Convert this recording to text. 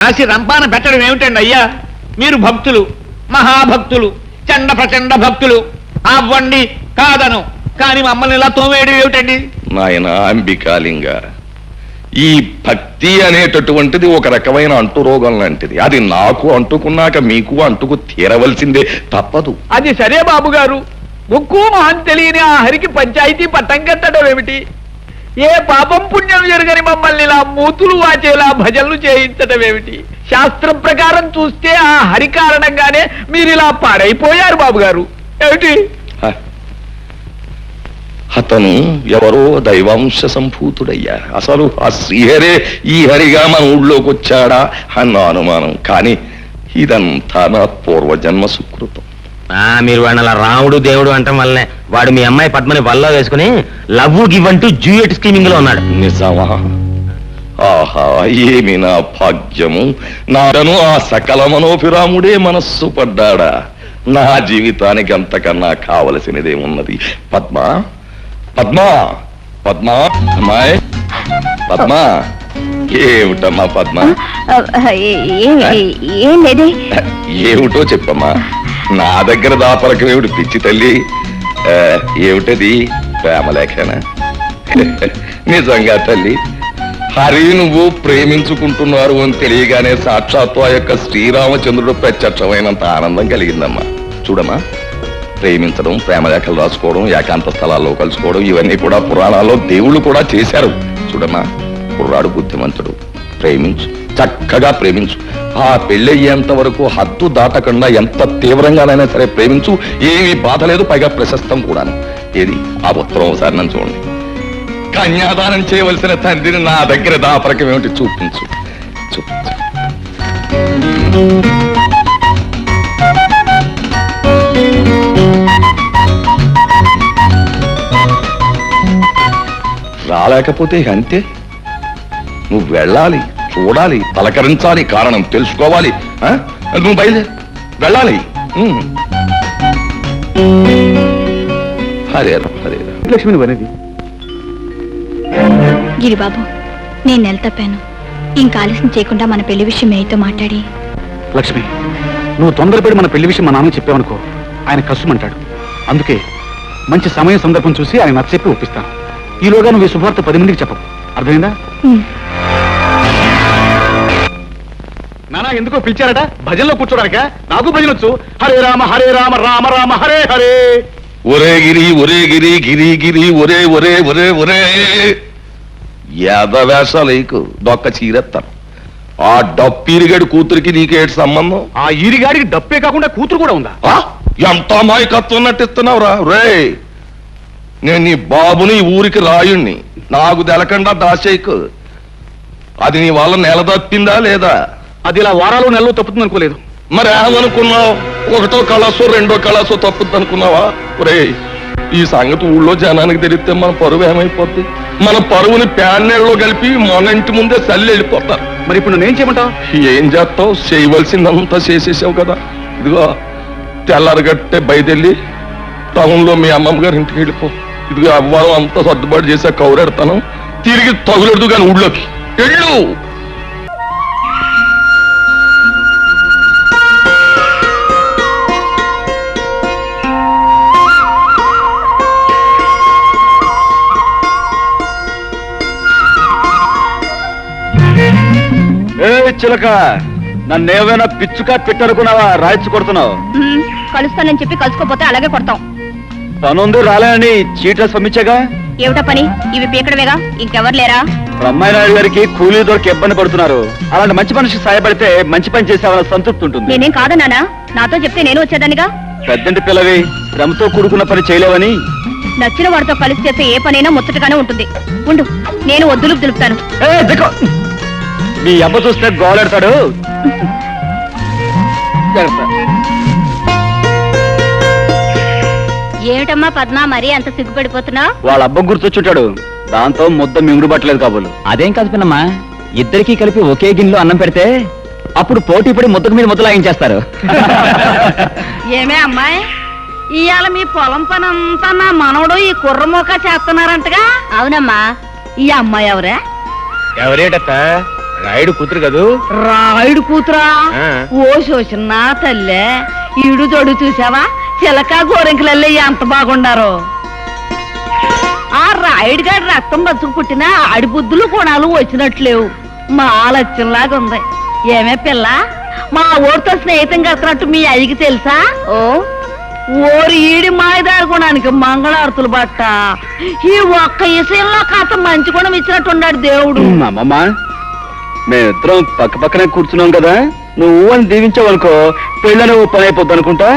రాసి రంపాన పెట్టడం ఏమిటండి అయ్యా? మీరు భక్తులు మహాభక్తులు చండ ప్రచండ భక్తులు అవ్వండి కాదను. కానీ మమ్మల్ని ఇలా తోమేయడం ఏమిటండి? నాయన అంబికాలింగ ఈ భక్తి అనేటటువంటిది ఒక రకమైన అంటురోగం లాంటిది. అది నాకు అంటుకున్నాక మీకు అంటుకు తీరవలసిందే తప్పదు. అది సరే బాబు గారు ముక్కు మహం తెలియని ఆ హరికి పంచాయతీ పట్టం కట్టడం ఏమిటి? ఏ పాపం పుణ్యం జరగని మమ్మల్ని ఇలా మూతులు వాచేలా భజనలు చేయించటం ఏమిటి? శాస్త్రం ప్రకారం చూస్తే ఆ హరి కారణంగానే మీరు ఇలా పాడైపోయారు బాబు గారు ఏమిటి అతను ఎవరో దైవాంశ సంభూతుడయ్యా. అసలు ఆ శ్రీహరే ఈ హరిగా మన ఊళ్ళోకి వచ్చాడా అన్న అనుమానం. కానీ ఇదంతా నా పూర్వజన్మ సుకృతం. మీరు వాడిని అలా రాముడు దేవుడు అంటాం వల్లనే వాడు మీ అమ్మాయి పద్మని వల్ల వేసుకుని లవ్ గివ్ అంటూ జూయట్ స్కీమింగ్లో ఉన్నాడు. నిజమా? ఆహా ఏమి నా భాగ్యము? నాను ఆ సకల మనోభిరాముడే మనస్సు పడ్డాడా? నా జీవితానికి అంతకన్నా కావలసినదేమున్నది పద్మ? పద్మ? పద్మ? అమ్మాయి? పద్మ? ఏమిటమ్మా పద్మ? ఏం లేదే ఏమిటో చెప్పమ్మా. నా దగ్గర దాపరకం ఏమిటి పిచ్చి తల్లి? ఏమిటది? ప్రేమలేఖన? నిజంగా తల్లి హరి నువ్వు ప్రేమించుకుంటున్నారు అని తెలియగానే సాక్షాత్తు ఆ యొక్క శ్రీరామచంద్రుడు ప్రత్యక్షమైనంత ఆనందం కలిగిందమ్మా. చూడమ్మా ప్రేమించడం ప్రేమలేఖలు రాసుకోవడం ఏకాంత స్థలాల్లో కలుసుకోవడం ఇవన్నీ కూడా పురాణాల్లో దేవుళ్ళు కూడా చేశారు. చూడమ్మా కుర్రాడు బుద్ధిమంతుడు. ప్రేమించు. చక్కగా ప్రేమించు. ఆ పెళ్ళయ్యేంత వరకు హద్దు దాటకుండా ఎంత తీవ్రంగానైనా సరే ప్రేమించు. ఏమీ బాధ లేదు పైగా ప్రశస్తం కూడాను. ఏది? ఆ ఉత్తరం ఒకసారి నన్ను చూడండి. కన్యాదానం చేయవలసిన తండ్రిని నా దగ్గర దాపరకం ఏమిటి చూపించు. చూపించు. రాలేకపోతే అంతే. నువ్వు వెళ్ళాలి. చూడాలి పలకరించాలి కారణం తెలుసుకోవాలి? నువ్వు బయలుదేరు. వెళ్ళాలి. హరే హరే గిరిబాబు నేను నెల తప్పాను. ఇంకా ఆలస్యం చేయకుండా మన పెళ్ళి విషయం మేయతో మాట్లాడి. లక్ష్మి నువ్వు తొందరపడి మన పెళ్ళి విషయం మా నాన్నకి చెప్పావనుకో ఆయన కష్టమంటాడు అందుకే మంచి సమయం సందర్భం చూసి ఆయన నచ్చచెప్పి ఒప్పిస్తాను. ఈలోగా నువ్వు ఈ శుభవార్త పది మందికి చెప్పవు అర్థమైందా? నానా ఎందుకో పిలిచారట? భజనలో కూర్చోడానిక? నాకు భజన వచ్చు. హరే రామ హరే రామ రామ రామ హరే హరే. ఒరే గిరి ఒరే గిరి గిరి గిరి ఒరే ఒరే ఒరే ఒరే. యాదవేషాలకు దొక్క చీరెత్తాను. ఆ డప్పీరిగడి కూతురికి నీకేటి సంబంధం? ఆ ఈరిగాడికి డప్పే కాకుండా కూతురు కూడా ఉందా? ఆ? ఎంత అమాయకత్వం నటిస్తున్నావురా? రే నేను నీ బాబుని ఈ ఊరికి రాయుణ్ణి. నాకు తెలకుండా దాసేకు అది నీ వల్ల నెల తప్పిందా లేదా? అది ఇలా వారాలు నెలలో తప్పుతుంది అనుకోలేదు. మరి ఏమనుకున్నావు? ఒకటో కళాసో రెండో కళాసో తప్పుద్ది అనుకున్నావా? ఒరే ఈ సంగతి ఊళ్ళో జనానికి తెలిస్తే మన పరువు ఏమైపోద్ది? మన పరువుని ప్యాన్నెళ్ళలో కలిపి మన ఇంటి ముందే చల్లి వెళ్ళిపోతారు. మరి ఇప్పుడు నేనేం చేయమంటావు? ఏం చేస్తావు? చేయవలసిందంతా చేసేసావు కదా. ఇదిగో తెల్లారగట్టే బయదెళ్ళి టౌన్లో మీ అమ్మమ్మ గారి ఇంటికి వెళ్ళిపో. ఇదిగో అవ్వాలం అంతా సర్దుబాటు చేసా కౌరెడతాను. తిరిగి తగులెడదు కానీ ఊళ్ళోకి. వెళ్ళు! చిలక నన్నేమైనా పిచ్చుకా పెట్టనుకున్నావా రాయిచ్చు కొడుతున్నావు. కలుస్తానని చెప్పి కలుసుకోపోతే అలాగే కొడతాం. పనుంది రాలేనని చీట్ల సమ్మించగా ఏమిటా పని? ఇవి పీకడమేగా? ఇంకెవరు లేరా? బ్రహ్మాయి నాయుడు గారికి కూలీ దొరికి ఇబ్బంది పడుతున్నారు. అలాంటి మంచి మనిషికి సాయపడితే మంచి పని చేసేవాళ్ళ సంతృప్తి ఉంటుంది. నేనేం కాదన్నానా నాతో చెప్తే నేను వచ్చేదానిగా పెద్దంటి పిల్లవి శ్రమతో కూడుకున్న పని చేయలేవని? నచ్చిన వాడితో కలిసి చేసే ఏ పనైనా ముచ్చటగానే ఉంటుంది. ఉండు నేను వద్దులు దులుపుతాను. ఏ, దిక్కు. మీ అబ్బ చూస్తే గోలెడతాడు. ఏమిటమ్మా పద్మ మరీ అంత సిగ్గుపడిపోతున్నావు? వాళ్ళ అబ్బ గుర్తొచ్చుంటాడు. దాంతో ముద్ద మింగుడు పట్టలేదు కాబోలు. అదేం కాదు పిన్నమ్మా ఇద్దరికి కలిపి ఒకే గిన్నెలో అన్నం పెడితే అప్పుడు పోటీ పడి ముద్దకు మీద ముద్ద లాగించేస్తారు. ఏమే అమ్మాయి ఇవాళ మీ పొలం పని అంతా నా మనవడు ఈ కుర్రమోక చేస్తున్నారంటగా? అవునమ్మా. ఈ అమ్మాయి ఎవరే? ఎవరేటత్త? రాయుడు కూతురు కదూ? రాయుడు కూతురా. ఓ శోషన్న తల్లే. ఈడు జోడు చూసావా? చిలక గోరెంకలల్లే ఎంత బాగుండారో. ఆ రాయుడు గారి రక్తం బతుకు పుట్టిన ఆడి బుద్ధులు గుణాలు వచ్చినట్లేవు. మా ఆలస్యంలాగా ఉంది ఏమే పిల్ల? మా ఊరితో స్నేహితం కడుతున్నట్టు మీ అయ్యకి తెలుసా? ఓ. ఓరి ఈడి మాయదారి గుణానికి మంగళారతులు బట్ట ఈ ఒక్క విషయంలో కాస్త మంచి గుణం ఇచ్చినట్టున్నాడు దేవుడు. అమ్మమ్మ మేమిద్దరం పక్క పక్కనే కూర్చున్నాం కదా. నువ్వు అని దీవించావనుకో పెళ్ళని ఓ పని అయిపోద్ది అనుకుంటా?